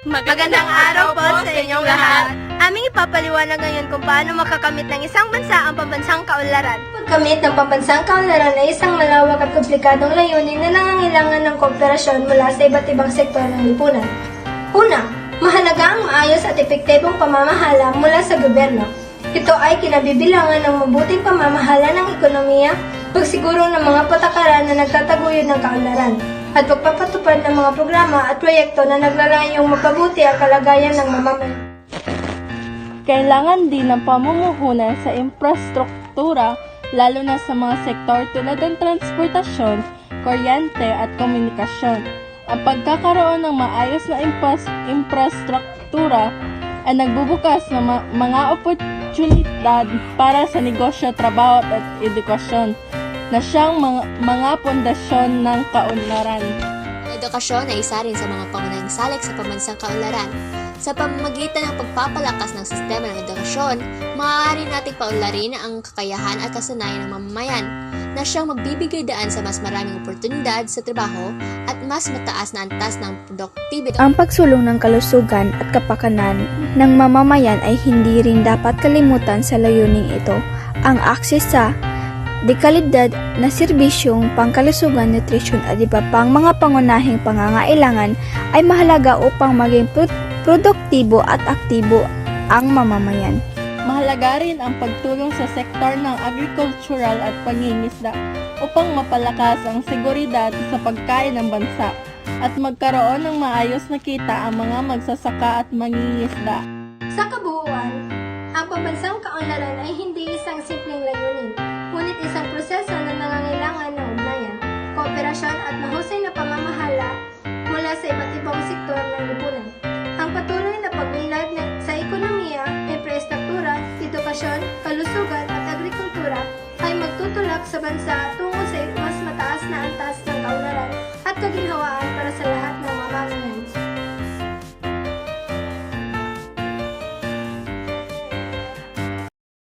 Magandang araw po sa inyong lahat. Aming ipapaliwanag ngayon kung paano makakamit ng isang bansa ang pambansang kaunlaran. Pagkamit ng pambansang kaunlaran ay isang malawak at komplikadong layunin na nangangailangan ng kooperasyon mula sa iba't ibang sektor ng lipunan. Una, mahalaga ang maayos at epektibong pamamahala mula sa gobyerno. Ito ay kinabibilangan ng mabuting pamamahala ng ekonomiya, pagsiguro ng mga patakaran na nagtataguyod ng kaunlaran, at pagpapatupad ng mga programa at proyekto na naglalayong mapabuti ang kalagayan ng mamamayan. Kailangan din ng pamumuhunan sa infrastruktura lalo na sa mga sektor tulad ng transportasyon, kuryente at komunikasyon. Ang pagkakaroon ng maayos na impras- infrastruktura ay nagbubukas ng ma- mga oportunidad para sa negosyo, trabaho at edukasyon na siyang mga, mga pundasyon ng kaunlaran. Ang edukasyon ay isa rin sa mga pangunahing salik sa pambansang kaunlaran. Sa pamamagitan ng pagpapalakas ng sistema ng edukasyon, maaari nating paunlarin ang kakayahan at kasanayan ng mamamayan na siyang magbibigay daan sa mas maraming oportunidad sa trabaho at mas mataas na antas ng produktibidad. Ang pagsulong ng kalusugan at kapakanan ng mamamayan ay hindi rin dapat kalimutan sa layuning ito. Ang akses sa dekalidad na serbisyong pangkalusugan, nutrisyon at iba pang mga pangunahing pangangailangan ay mahalaga upang maging pro- produktibo at aktibo ang mamamayan. Mahalaga rin ang pagtulong sa sektor ng agricultural at pangingisda upang mapalakas ang seguridad sa pagkain ng bansa at magkaroon ng maayos na kita ang mga magsasaka at mangingisda. Sa kabuuan, ang pambansang kaunlaran ay hindi isang simpleng layunin, edukasyon, kalusugan at agrikultura ay magtutulak sa bansa tungo sa mas mataas na antas ng kaunlaran at kaginhawaan